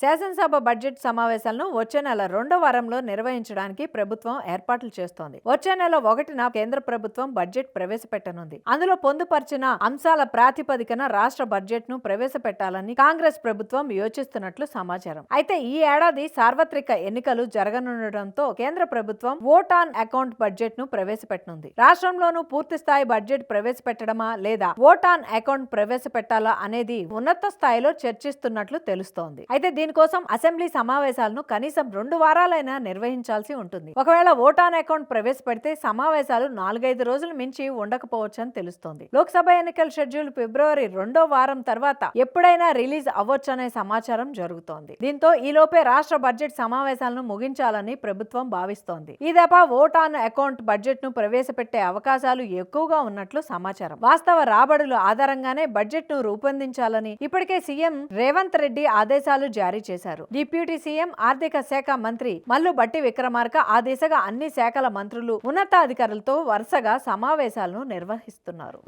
శాసనసభ బడ్జెట్ సమావేశాలను వచ్చే నెల రెండో వారంలో నిర్వహించడానికి ప్రభుత్వం ఏర్పాట్లు చేస్తోంది. వచ్చే నెల ఒకటిన కేంద్ర ప్రభుత్వం బడ్జెట్ ప్రవేశపెట్టనుంది. అందులో పొందుపరిచిన అంశాల ప్రాతిపదికన రాష్ట్ర బడ్జెట్ను ప్రవేశపెట్టాలని కాంగ్రెస్ ప్రభుత్వం యోచిస్తున్నట్లు సమాచారం. అయితే ఈ ఏడాది సార్వత్రిక ఎన్నికలు జరగనుండటంతో కేంద్ర ప్రభుత్వం ఓట్ ఆన్ అకౌంట్ బడ్జెట్ను ప్రవేశపెట్టనుంది. రాష్ట్రంలోనూ పూర్తి స్థాయి బడ్జెట్ ప్రవేశపెట్టడమా లేదా ఓట్ ఆన్ అకౌంట్ ప్రవేశపెట్టాలా అనేది ఉన్నత స్థాయిలో చర్చిస్తున్నట్లు తెలుస్తోంది. అయితే దీనికోసం అసెంబ్లీ సమావేశాలను కనీసం రెండు వారాలైనా నిర్వహించాల్సి ఉంటుంది. ఒకవేళ ఓటాన్ అకౌంట్ ప్రవేశపెడితే సమావేశాలు నాలుగైదు రోజులు మించి ఉండకపోవచ్చని తెలుస్తోంది. లోక్సభ ఎన్నికల షెడ్యూల్ ఫిబ్రవరి రెండో వారం తర్వాత ఎప్పుడైనా రిలీజ్ అవ్వొచ్చనే సమాచారం జరుగుతోంది. దీంతో ఈలోపే రాష్ట్ర బడ్జెట్ సమావేశాలను ముగించాలని ప్రభుత్వం భావిస్తోంది. ఈ దఫా ఓటాన్ అకౌంట్ బడ్జెట్ను ప్రవేశపెట్టే అవకాశాలు ఎక్కువగా ఉన్నట్లు సమాచారం. వాస్తవ రాబడుల ఆధారంగానే బడ్జెట్ను రూపొందించాలని ఇప్పటికే సీఎం రేవంత్ రెడ్డి ఆదేశాలు జారీ జారీ చేశారు. డిప్యూటీ సీఎం ఆర్థిక శాఖ మంత్రి మల్లు బట్టి విక్రమార్క ఆ దిశగా అన్ని శాఖల మంత్రులు ఉన్నతాధికారులతో వరుసగా సమావేశాలను నిర్వహిస్తున్నారు.